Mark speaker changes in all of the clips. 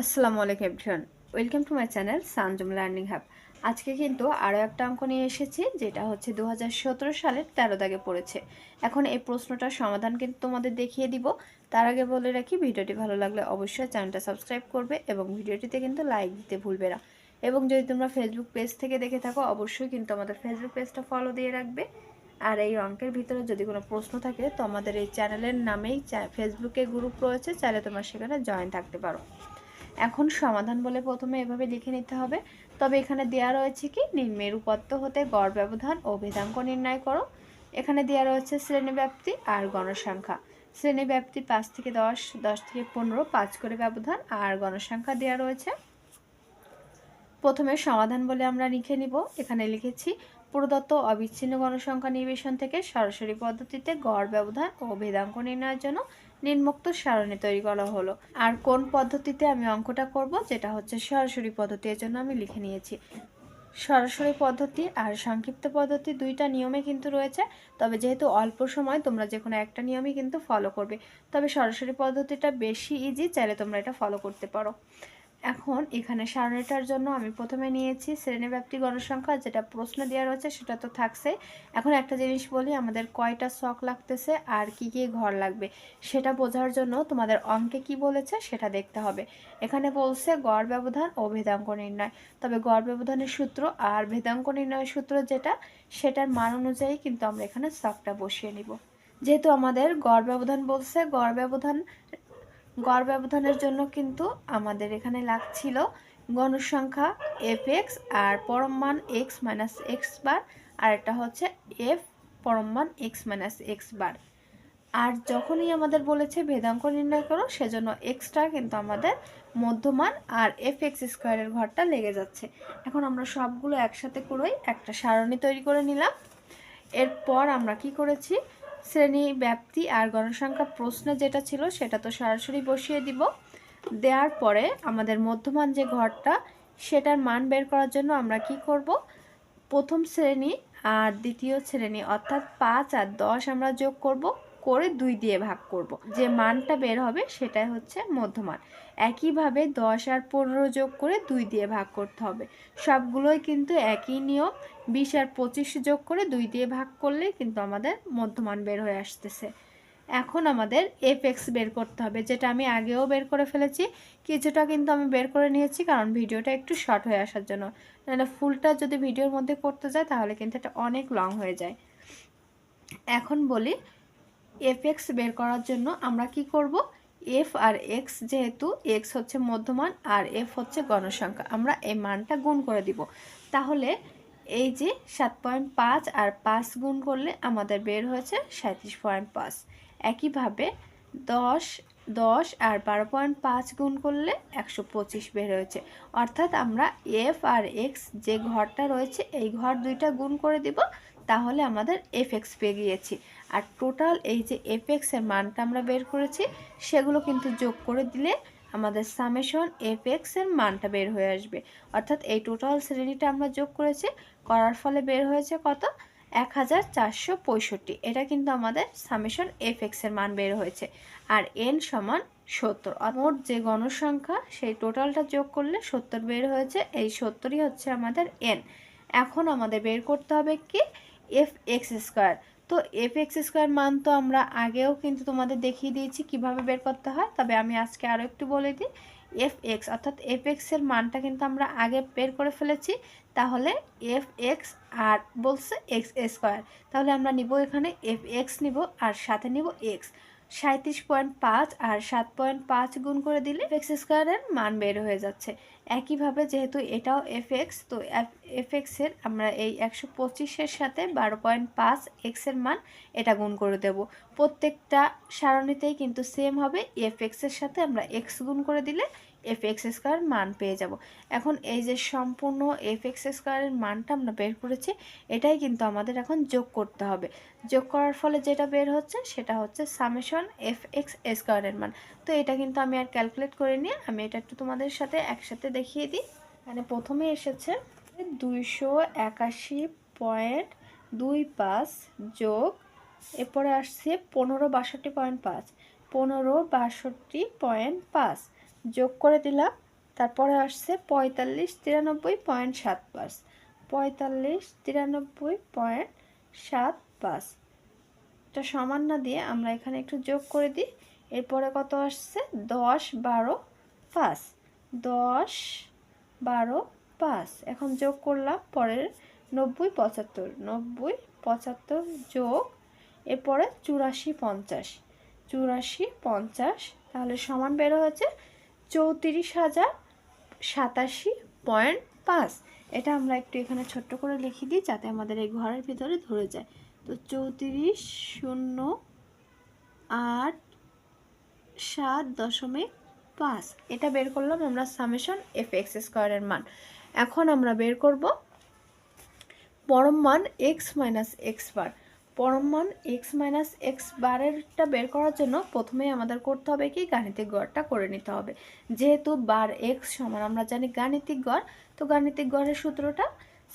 Speaker 1: আসসালামু আলাইকুম everyone. Welcome to my channel Sanjum learning hub. আজকে কিন্তু আরও একটা অঙ্ক নিয়ে এসেছি, যেটা হচ্ছে দু হাজার সতেরো সালের তেরো দাগে পড়েছে। এখন এই প্রশ্নটার সমাধান কিন্তু তোমাদের দেখিয়ে দিব। তার আগে বলে রাখি, ভিডিওটি ভালো লাগলে অবশ্যই চ্যানেলটা সাবস্ক্রাইব করবে এবং ভিডিওটিতে কিন্তু লাইক দিতে ভুলবে না। এবং যদি তোমরা ফেসবুক পেজ থেকে দেখে থাকো, অবশ্যই কিন্তু আমাদের ফেসবুক পেজটা ফলো দিয়ে রাখবে। আর এই অঙ্কের ভিতরে যদি কোনো প্রশ্ন থাকে, তো আমাদের এই চ্যানেলের নামেই ফেসবুকে গ্রুপ রয়েছে, চাইলে তোমরা সেখানে জয়েন থাকতে পারো। এখন সমাধান বলে প্রথমে এভাবে লিখে নিতে হবে। তবে এখানে দেওয়া রয়েছে কি নিম্নের উপত্য হতে গড় ব্যবধান ও ভেদাঙ্ক নির্ণয় করো। এখানে দেওয়া রয়েছে শ্রেণীব্যাপ্তি আর গণসংখ্যা। শ্রেণীব্যাপ্তি পাঁচ থেকে দশ দশ থেকে পনেরো, পাঁচ করে ব্যবধান আর গণসংখ্যা দেওয়া রয়েছে। প্রথমে সমাধান বলে আমরা লিখে নিব। এখানে লিখেছি, প্রদত্ত অবিচ্ছিন্ন গণসংখ্যা নির্বেশন থেকে সরাসরি পদ্ধতিতে গড় ব্যবধান ও ভেদাঙ্ক নির্ণয়ের জন্য নিম্নোক্ত সারণী তৈরি করা হলো। আর কোন পদ্ধতিতে আমি অঙ্কটা করব যেটা হচ্ছে সরাসরি পদ্ধতি এর জন্য আমি লিখে নিয়েছি। সরাসরি পদ্ধতি আর সংক্ষিপ্ত পদ্ধতি দুইটা নিয়মে কিন্তু রয়েছে, তবে যেহেতু অল্প সময়, তোমরা যে কোনো একটা নিয়মই কিন্তু ফলো করবে। তবে সরাসরি পদ্ধতিটা বেশি ইজি চাইলে তোমরা এটা ফলো করতে পারো। এখন এখানে সারণীটার জন্য আমি প্রথমে নিয়েছি শ্রেণীব্যাপ্তি গণসংখ্যা, যেটা প্রশ্ন দেওয়া রয়েছে সেটা তো থাকছে। এখন একটা জিনিস বলি, আমাদের কয়টা শখ লাগতেছে আর কি কি ঘর লাগবে, সেটা বোঝার জন্য তোমাদের অঙ্কে কি বলেছে সেটা দেখতে হবে। এখানে বলছে গড় ব্যবধান ও ভেদাঙ্ক নির্ণয়। তবে গড় ব্যবধানের সূত্র আর ভেদাঙ্ক নির্ণয়ের সূত্র যেটা, সেটার মান অনুযায়ী কিন্তু আমরা এখানে শখটা বসিয়ে নিব। যেহেতু আমাদের গড় ব্যবধান বলছে, গড় ব্যবধান গড় ব্যবধানের জন্য কিন্তু আমাদের এখানে লাগছিল গণসংখ্যা এফ এক্স আর পরম মান এক্স মাইনাস এক্স বার আর একটা হচ্ছে এফ পরম মান এক্স মাইনাস এক্স বার আর যখনই আমাদের বলেছে ভেদাঙ্ক নির্ণয় করো, সেজন্য এক্সট্রা কিন্তু আমাদের মধ্যমান আর এফ এক্স স্কোয়ারের ঘরটা লেগে যাচ্ছে। এখন আমরা সবগুলো একসাথে করেই একটা সারণী তৈরি করে নিলাম। এরপর আমরা কি করেছি? শ্রেণি, ব্যাপ্তি আর গণসংখ্যা প্রশ্ন যেটা ছিল সেটা তো সরাসরি বসিয়ে দিব। দেওয়ার পরে আমাদের মধ্যমান যে ঘরটা, সেটার মান বের করার জন্য আমরা কি করব? প্রথম শ্রেণি আর দ্বিতীয় শ্রেণি, অর্থাৎ পাঁচ আর দশ আমরা যোগ করব, করে দুই দিয়ে ভাগ করব। যে মানটা বের হবে সেটাই হচ্ছে মধ্যমান। একইভাবে দশ আর পনেরো যোগ করে দুই দিয়ে ভাগ করতে হবে। সবগুলোই কিন্তু একই নিয়ম। বিশ আর পঁচিশ যোগ করে দুই দিয়ে ভাগ করলে কিন্তু আমাদের মধ্যমান বের হয়ে আসতেছে। এখন আমাদের এফ এক্স বের করতে হবে, যেটা আমি আগেও বের করে ফেলেছি। কিছুটা কিন্তু আমি বের করে নিয়েছি, কারণ ভিডিওটা একটু শর্ট হয়ে আসার জন্য। নাহলে ফুলটা যদি ভিডিওর মধ্যে করতে যায়, তাহলে কিন্তু এটা অনেক লং হয়ে যায়। এখন বলি এফ এক্স বের করার জন্য আমরা কি করব? এফ আর এক্স যেহেতু এক্স হচ্ছে মধ্যমান আর এফ হচ্ছে গণসংখ্যা। আমরা এই মানটা গুণ করে দিব। তাহলে এই যে সাত পয়েন্ট পাঁচ আর পাঁচ গুণ করলে আমাদের বের হয়েছে সাঁত্রিশ পয়েন্ট পাঁচ। একইভাবে দশ দশ আর বারো পয়েন্ট পাঁচ গুণ করলে একশো পঁচিশ বের হয়েছে। অর্থাৎ আমরা এফ আর এক্স যে ঘরটা রয়েছে, এই ঘর দুইটা গুণ করে দিব। তাহলে আমাদের এফ এক্স পেয়ে গিয়েছি। আর টোটাল এই যে এফ এক্সের মানটা আমরা বের করেছি, সেগুলো কিন্তু যোগ করে দিলে আমাদের সামেশন এফ এক্সের মানটা বের হয়ে আসবে। অর্থাৎ এই টোটাল শ্রেণীটা আমরা যোগ করেছি, করার ফলে বের হয়েছে কত? এক হাজার চারশো পঁয়ষট্টি। এটা কিন্তু আমাদের সামেশন এফ এক্সের মান বের হয়েছে। আর এন সমান সত্তর। মোট যে গণসংখ্যা, সেই টোটালটা যোগ করলে সত্তর বের হয়েছে, এই সত্তরই হচ্ছে আমাদের এন এখন আমাদের বের করতে হবে কি? এফ এক্স স্কোয়ার তো এফ এক্স স্কোয়ার মান তো আমরা আগেও কিন্তু তোমাদের দেখিয়ে দিয়েছি কীভাবে বের করতে হয়। তবে আমি আজকে আরও একটু বলে দিই। এফ এক্স অর্থাৎ এফ এক্সের মানটা কিন্তু আমরা আগে বের করে ফেলেছি। তাহলে এফ এক্স আর বলছে এক্স স্কোয়ার তাহলে আমরা নিব এখানে এফ এক্স নিব আর সাথে নিব এক্স সাঁত্রিশ পয়েন্ট পাঁচ আর সাত পয়েন্ট পাঁচ গুণ করে দিলে এক্স মান বের হয়ে যাচ্ছে। একইভাবে যেহেতু এটাও এফ এক্স তো এফ এক্সের আমরা এই একশো পঁচিশের সাথে বারো পয়েন্ট পাঁচ এক্সের মান এটা গুণ করে দেব। প্রত্যেকটা সারণীতেই কিন্তু সেম হবে এফ এক্সের সাথে আমরা এক্স গুণ করে দিলে এফ এক্স স্কোয়ার মান পেয়ে যাব। এখন এই যে সম্পূর্ণ এফ এক্স স্কোয়ারের মানটা আমরা বের করেছি, এটাই কিন্তু আমাদের এখন যোগ করতে হবে। যোগ করার ফলে যেটা বের হচ্ছে, সেটা হচ্ছে সামেশন এফ এক্স স্কোয়ারের মান। তো এটা কিন্তু আমি আর ক্যালকুলেট করে নিয়ে আমি এটা একটু তোমাদের সাথে একসাথে দেখিয়ে দিই। মানে প্রথমে এসেছে দুইশো একাশি পয়েন্ট দুই পাঁচ যোগ, এরপরে আসছে পনেরো বাষট্টি পয়েন্ট পাঁচ, পনেরো বাষট্টি পয়েন্ট পাঁচ। যোগ করে দিলাম। তারপরে আসছে পঁয়তাল্লিশ তিরানব্বই পয়েন্ট সাত পাঁচ। পঁয়তাল্লিশ তিরানব্বই পয়েন্ট সাত পাঁচ। এটা সমান না দিয়ে আমরা এখানে একটু যোগ করে দিই। এরপরে কত আসছে? দশ বারো পাঁচ। দশ বারো পাঁচ। এখন যোগ করলাম পরের নব্বই পঁচাত্তর। নব্বই পঁচাত্তর যোগ। এরপরে চুরাশি পঞ্চাশ। চুরাশি পঞ্চাশ। তাহলে সমান বের হয়েছে চৌত্রিশ হাজার সাতাশি পয়েন্ট পাঁচ। এটা আমরা একটু এখানে ছোট্ট করে লিখে দিই যাতে আমাদের এই ঘরের ভিতরে ধরে যায়। তো চৌত্রিশ শূন্য আট সাত দশমিক পাঁচ। এটা বের করলাম আমরা সামেশন এফ এক্স স্কোয়ারের মান। এখন আমরা বের করব পরম মান এক্স মাইনাস এক্স বার। পরম মান এক্স মাইনাস এক্স বারেরটা বের করার জন্য প্রথমেই আমাদের করতে হবে কি? গাণিতিক গড়টা করে নিতে হবে। যেহেতু বার এক্স সমান, আমরা জানি গাণিতিক গড়, তো গাণিতিক গড়ের সূত্রটা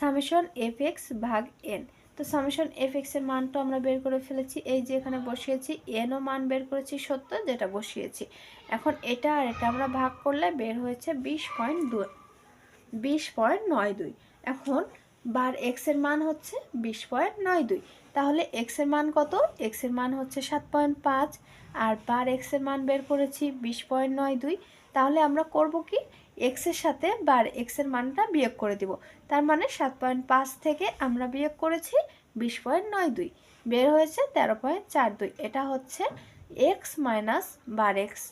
Speaker 1: সামেশন এফ এক্স ভাগ এন তো সামেশন এফ এক্সের মানটা আমরা বের করে ফেলেছি। এই যে এখানে বসিয়েছি এনও মান বের করেছি সত্য যেটা বসিয়েছি। এখন এটা আর এটা আমরা ভাগ করলে বের হয়েছে বিশ পয়েন্ট দুই, বিশ পয়েন্ট নয় দুই। এখন বার এক্সের মান হচ্ছে বিশ পয়েন্ট নয় দুই। তাহলে এক্সের মান কত? এক্সের মান হচ্ছে সাত পয়েন্ট পাঁচ আর বার এক্সের মান বের করেছি বিশ পয়েন্ট নয় দুই। তাহলে আমরা করব কি? এক্সের সাথে বার এক্সের মানটা বিয়োগ করে দিব। তার মানে সাত পয়েন্ট পাঁচ থেকে আমরা বিয়োগ করেছি বিশ পয়েন্ট নয় দুই। বের হয়েছে তেরো পয়েন্ট চার দুই। এটা হচ্ছে এক্স মাইনাস বার এক্স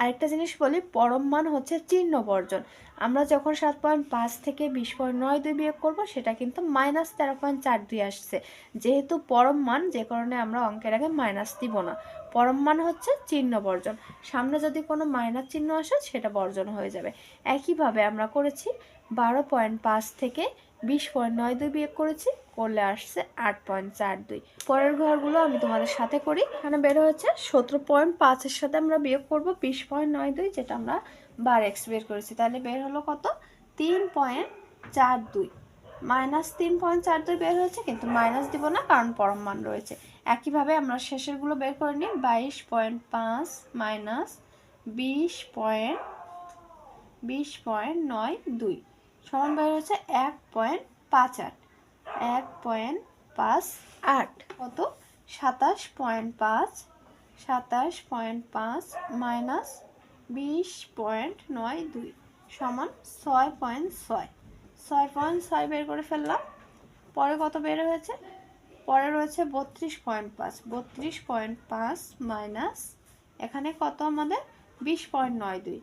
Speaker 1: আরেকটা জিনিস বলি, পরম মান হচ্ছে চিহ্ন বর্জন। আমরা যখন সাত পয়েন্ট পাঁচ থেকে বিশ পয়েন্ট নয় দুই বিয়োগ করব, সেটা কিন্তু মাইনাস তেরো পয়েন্ট চার দুই আসছে। যেহেতু পরম মান, যে কারণে আমরা অঙ্কের আগে মাইনাস দিব না। পরম মান হচ্ছে চিহ্ন বর্জন। সামনে যদি কোনো মাইনাস চিহ্ন আসে, সেটা বর্জন হয়ে যাবে। একইভাবে আমরা করেছি, বারো পয়েন্ট পাঁচ থেকে বিশ পয়েন্ট নয় দুই বিয়োগ করেছি, করলে আসছে আট পয়েন্ট চার দুই। পরের ঘরগুলো আমি তোমাদের সাথে করি। এখানে বের হয়েছে সতেরো পয়েন্ট পাঁচের সাথে আমরা বিয়োগ করব বিশ পয়েন্ট নয় দুই, যেটা আমরা বার এক্স বের করেছি। তাহলে বের হলো কত? তিন পয়েন্ট চার দুই। মাইনাস তিন পয়েন্ট চার দুই বের হয়েছে, কিন্তু মাইনাস দিব না, কারণ পরম মান রয়েছে। একইভাবে আমরা শেষেরগুলো বের করে নিই, বাইশ পয়েন্ট পাঁচ মাইনাস বিশ পয়েন্ট বিশ পয়েন্ট নয় দুই। সমান বের হচ্ছে এক পয়েন্ট পাঁচ আট। এক পয়েন্ট পাঁচ আট। কত? সাতাশ পয়েন্ট পাঁচ, সাতাশ পয়েন্ট পাঁচ মাইনাস বিশ পয়েন্ট নয় দুই সমান ছয় পয়েন্ট ছয়। ছয় পয়েন্ট ছয় বের করে ফেললাম। পরে কত বের হয়েছে? পরে রয়েছে বত্রিশ পয়েন্ট পাঁচ। বত্রিশ পয়েন্ট পাঁচ মাইনাস এখানে কত আমাদের? বিশ পয়েন্ট নয় দুই।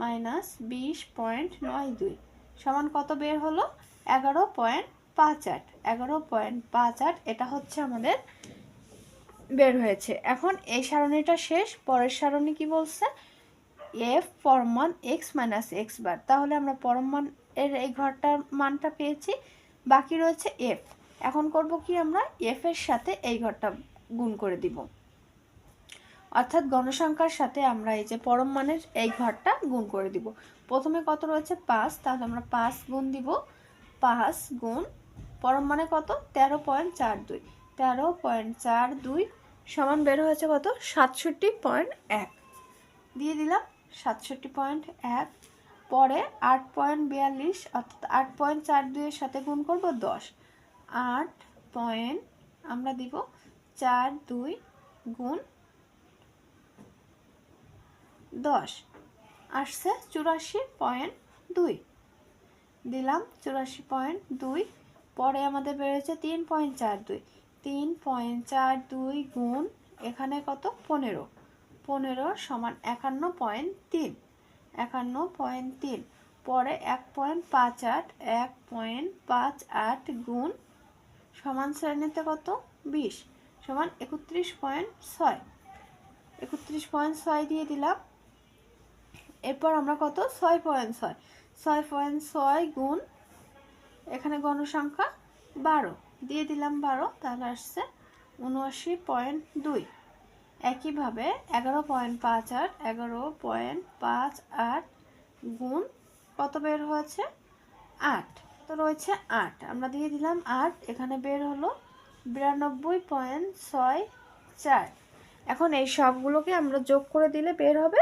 Speaker 1: মাইনাস বিশ পয়েন্ট নয় দুই। সমান কত বের হলো? এগারো পয়েন্ট পাঁচ আট। এগারো পয়েন্ট পাঁচ আট, এটা হচ্ছে আমাদের বের হয়েছে। এখন এই সারণিটা শেষ, পরের সারণি কি বলছে? এফ পরমান এক্স মাইনাস এক্স বার। তাহলে আমরা পরমান এর এই ঘরটার মানটা পেয়েছি। বাকি রয়েছে এফ। এখন করব কি আমরা? এফ এর সাথে এই ঘরটা গুণ করে দিব। অর্থাৎ গণসংখ্যার সাথে আমরা এই যে পরম মানের এই ঘরটা গুণ করে দিব। প্রথমে কত রয়েছে? পাঁচ। তাহলে আমরা পাঁচ গুণ দিব। পাঁচ গুণ পরম মানে কত? তেরো পয়েন্ট চার দুই। তেরো পয়েন্ট চার দুই সমান বের হয়েছে কত? সাতষট্টি পয়েন্ট এক। দিয়ে দিলাম সাতষট্টি পয়েন্ট এক। পরে আট পয়েন্ট বিয়াল্লিশ অর্থাৎ আট পয়েন্ট চার দুইয়ের সাথে গুণ করব দশ। আট পয়েন্ট আমরা দিব চার দুই গুণ দশ। আসছে চুরাশি পয়েন্ট দুই। দিলাম চুরাশি পয়েন্ট দুই, পরে আমাদের বেরোচ্ছে তিন পয়েন্ট চার দুই। তিন পয়েন্ট চার দুই গুণ এখানে কত? পনেরো। পনেরো সমান একান্ন পয়েন্ট তিন। একান্ন পয়েন্ট তিন, পরে এক পয়েন্ট পাঁচ আট, এক পয়েন্ট পাঁচ আট গুণ সমান শ্রেণীতে কত? বিশ সমান একত্রিশ পয়েন্ট ছয়। একত্রিশ পয়েন্ট ছয় দিয়ে দিলাম এরপর আমরা কত? ছয় পয়েন্ট ছয়। ছয় পয়েন্ট ছয় গুণ এখানে গণসংখ্যা বারো। দিয়ে দিলাম বারো, তাহলে আসছে উনআশি পয়েন্ট দুই। একইভাবে এগারো পয়েন্ট পাঁচ আট, এগারো পয়েন্ট পাঁচ আট গুণ কত বের হয়েছে? আট। তো রয়েছে আট। আমরা দিয়ে দিলাম আট, এখানে বের হলো বিরানব্বই পয়েন্ট ছয় চার। এখন এই সবগুলোকে আমরা যোগ করে দিলে বের হবে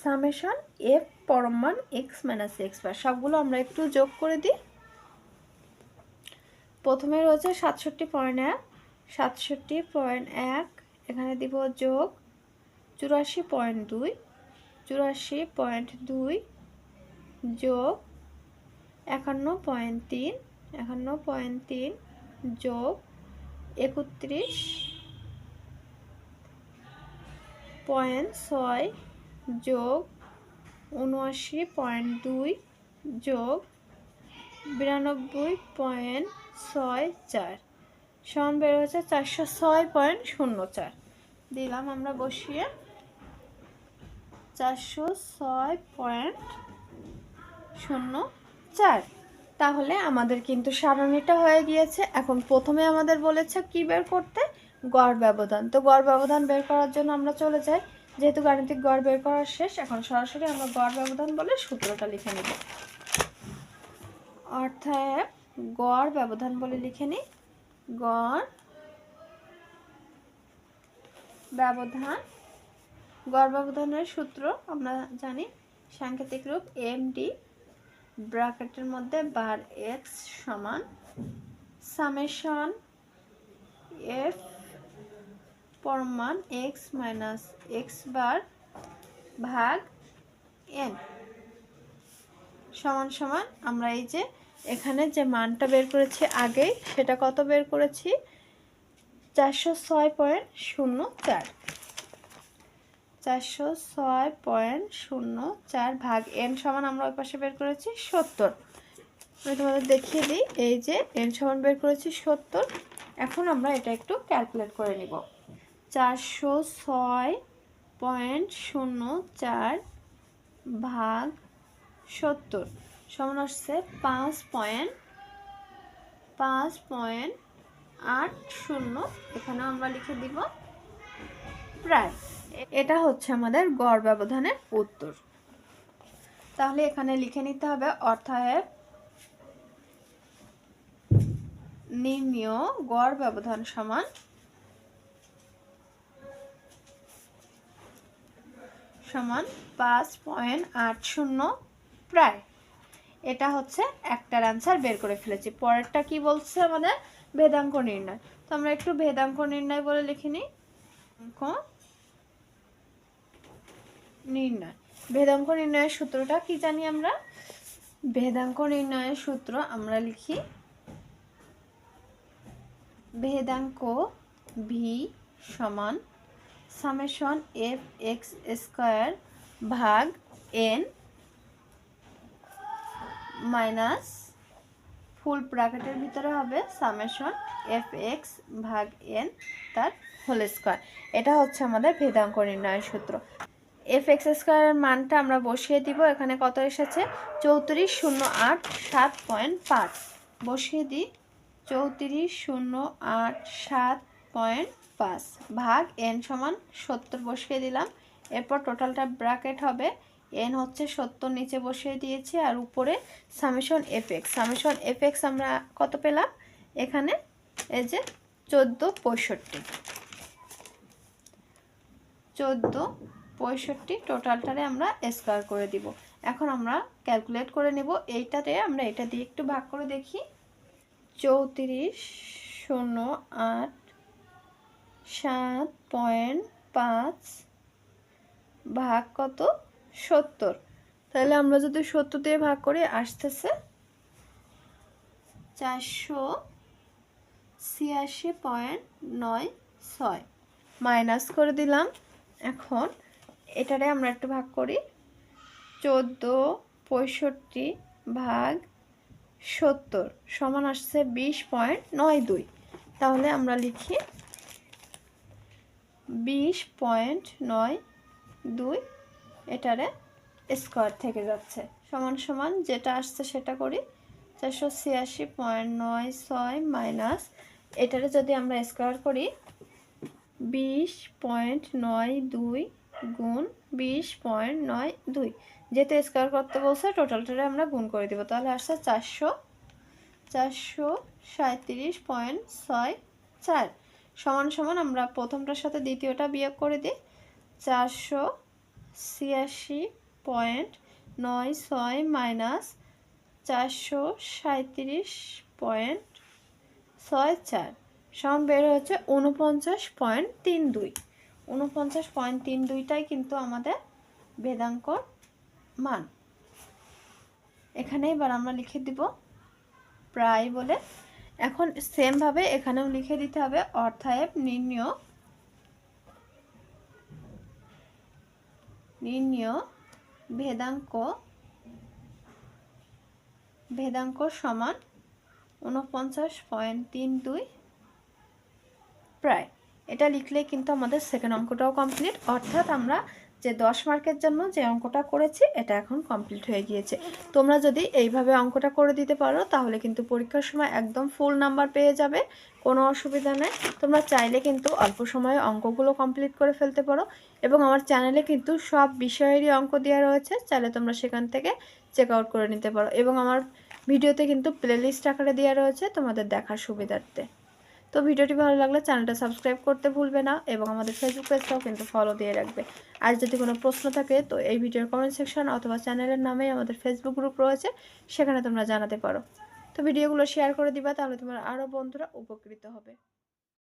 Speaker 1: সামেশন, এফ পরমান এক্স মাইনাস এক্স বার। সবগুলো আমরা একটু যোগ করে দিই। প্রথমে রয়েছে সাতষট্টি পয়েন্ট এক, সাতষট্টি পয়েন্ট এক, এখানে দিব যোগ চুরাশি পয়েন্ট দুই, চুরাশি পয়েন্ট দুই, যোগ একান্ন পয়েন্ট তিন, একান্ন পয়েন্ট তিন, যোগ একত্রিশ পয়েন্ট ছয় যোগ উনআশি পয়েন্ট দুই যোগ বিরানব্বই পয়েন্ট ছয় চার। সমান বের হচ্ছে চারশো ছয় পয়েন্ট শূন্য চার। দিলাম আমরা বসিয়ে। চারশো ছয় পয়েন্ট শূন্য চার। তাহলে আমাদের কিন্তু সারণীটা হয়ে গিয়েছে। এখন প্রথমে আমাদের বলেছে কি বের করতে? গড় ব্যবধান। তো গড় ব্যবধান বের করার জন্য আমরা চলে যাই। যেহেতু গাণিতিক গড় বের করার শেষ, এখন সরাসরি আমরা গড় ব্যবধান বলে সূত্রটা লিখে নেব। অর্থাৎ গড় ব্যবধান বলে লিখে নিই। গড় ব্যবধান, গড় ব্যবধানের সূত্র আমরা জানি সাংকেতিক রূপ এম ডি ব্র্যাকেটের মধ্যে বার এক্স সমান সামেশন এফ পরমান এক্স মাইনাস এক্স বার ভাগ এন সমান সমান আমরা এই যে এখানে যে মানটা বের করেছি আগে সেটা কত বের করেছি? চারশো ছয় পয়েন্ট শূন্য চার। চারশো ছয় পয়েন্ট শূন্য চার ভাগ এন সমান আমরা ওই পাশে বের করেছি সত্তর। আমি তোমাদের দেখিয়ে দিই, এই যে এন সমান বের করেছি সত্তর, এখন আমরা এটা একটু ক্যালকুলেট করে নিব। চারশো ছয় পয়েন্ট শূন্য চার ভাগ সত্তর। সমান আসছে পাঁচ পয়েন্ট পাঁচ পয়েন্ট আট শূন্য। এখানে আমরা লিখে দিব প্রায়। এটা হচ্ছে আমাদের গড় ব্যবধানের উত্তর। তাহলে এখানে লিখে নিতে হবে অর্থায়ত নির্ণীয় গড় ব্যবধান সমান সমান পাঁচ পয়েন্ট আট শূন্য প্রায়। এটা হচ্ছে একটার অ্যান্সার বের করে ফেলেছি। পরেরটা কি বলছে আমাদের? ভেদাঙ্ক নির্ণয়। তো আমরা একটু ভেদাঙ্ক নির্ণয় বলে লিখে নিই। নির্ণয়। ভেদাঙ্ক নির্ণয়ের সূত্রটা কি জানি আমরা? ভেদাঙ্ক নির্ণয়ের সূত্র আমরা লিখি ভেদাঙ্ক ভি সমান সামেশন এফ এক্স স্কোয়ার ভাগ এন মাইনাস ফুল ব্র্যাকেটের ভিতরে হবে সামেশন এফ এক্স ভাগ এন তার হোল স্কোয়ার। এটা হচ্ছে আমাদের ভেদাঙ্ক নির্ণয়ের সূত্র। এফ এক্স স্কোয়ারের মানটা আমরা বসিয়ে দিব। এখানে কত এসেছে? চৌত্রিশ শূন্য আট সাত পয়েন্ট পাঁচ। বসিয়ে দিই। চৌত্রিশ শূন্য আট সাত পয়েন্ট পাঁচ ভাগ এন সমান সত্তর বসিয়ে দিলাম। এরপর টোটালটা ব্র্যাকেট হবে। এন হচ্ছে সত্তর, নিচে বসিয়ে দিয়েছি আর উপরে summation f x. Summation f x আমরা কত পেলাম? এখানে এই যে চোদ্দ পঁয়ষট্টি। চোদ্দ পঁয়ষট্টি টোটালটারে আমরা স্কোয়ার করে দিব। এখন আমরা ক্যালকুলেট করে নেব। এইটাতে আমরা এটা দিয়ে একটু ভাগ করে দেখি। চৌত্রিশ শূন্য আট সাত পয়েন্ট পাঁচ ভাগ কত? সত্তর। তাহলে আমরা যদি সত্তর দিয়ে ভাগ করি, আসতেছে চারশো ছিয়াশি পয়েন্ট নয় ছয়। মাইনাস করে দিলাম। এখন এটারে আমরা একটু ভাগ করি। চোদ্দ পঁয়ষট্টি ভাগ সত্তর সমান আসছে বিশ পয়েন্ট নয় দুই। তাহলে আমরা লিখি বিশ পয়েন্ট নয় দুই এটারে স্কোয়ার থেকে যাচ্ছে। সমান সমান যেটা আসছে সেটা করি চারশো ছিয়াশি পয়েন্ট নয় ছয় মাইনাস এটারে যদি আমরা স্কোয়ার করি বিশ পয়েন্ট নয় দুই গুণ বিশ পয়েন্ট নয় দুই যেতে স্কোয়ার করতে বলছে টোটালটারে আমরা গুণ করে দেবো, তাহলে আসছে চারশো চারশো সাঁত্রিশ পয়েন্ট ছয় চার। সমান সমান আমরা প্রথমটার সাথে দ্বিতীয়টা বিয়োগ করে দিই। চারশো ছিয়াশি পয়েন্ট নয় ছয় মাইনাস চারশো সাঁত্রিশ পয়েন্ট ছয় চার। সমান বের হচ্ছে উনপঞ্চাশ পয়েন্ট তিন দুই। উনপঞ্চাশ পয়েন্ট তিন দুইটাই কিন্তু আমাদের বেদাঙ্কর মান। এখানে এবার আমরা লিখে দিব প্রায় বলে এখন সেমভাবে এখানেও লিখে দিতে হবে অর্থায়ব নির্ণয় নির্ণয় ভেদাঙ্ক ভেদাঙ্ক সমান উনপঞ্চাশ পয়েন্ট তিন দুই প্রায়। এটা লিখলে কিন্তু আমাদের সেকেন্ড অঙ্কটাও কমপ্লিট অর্থাৎ আমরা যে দশ মার্কের জন্য যে অঙ্কটা করেছি, এটা এখন কমপ্লিট হয়ে গিয়েছে। তোমরা যদি এইভাবে অঙ্কটা করে দিতে পারো, তাহলে কিন্তু পরীক্ষার সময় একদম ফুল নাম্বার পেয়ে যাবে, কোনো অসুবিধা নেই। তোমরা চাইলে কিন্তু অল্প সময়ে অঙ্কগুলো কমপ্লিট করে ফেলতে পারো। এবং আমার চ্যানেলে কিন্তু সব বিষয়েরই অঙ্ক দেওয়া রয়েছে, চাইলে তোমরা সেখান থেকে চেক আউট করে নিতে পারো। এবং আমার ভিডিওতে কিন্তু প্লেলিস্ট আকারে দেওয়া রয়েছে, তোমাদের দেখার সুবিধার্থে। তো ভিডিওটি ভালো লাগলে চ্যানেলটা সাবস্ক্রাইব করতে ভুলবে না এবং আমাদের ফেসবুক পেজটাও কিন্তু ফলো দিয়ে রাখবে। আর যদি কোনো প্রশ্ন থাকে, তো এই ভিডিওর কমেন্ট সেকশন অথবা চ্যানেলের নামেই আমাদের ফেসবুক গ্রুপ রয়েছে, সেখানে তোমরা জানাতে পারো। তো ভিডিওগুলো শেয়ার করে দিবা, তাহলে তোমার আরও বন্ধুরা উপকৃত হবে।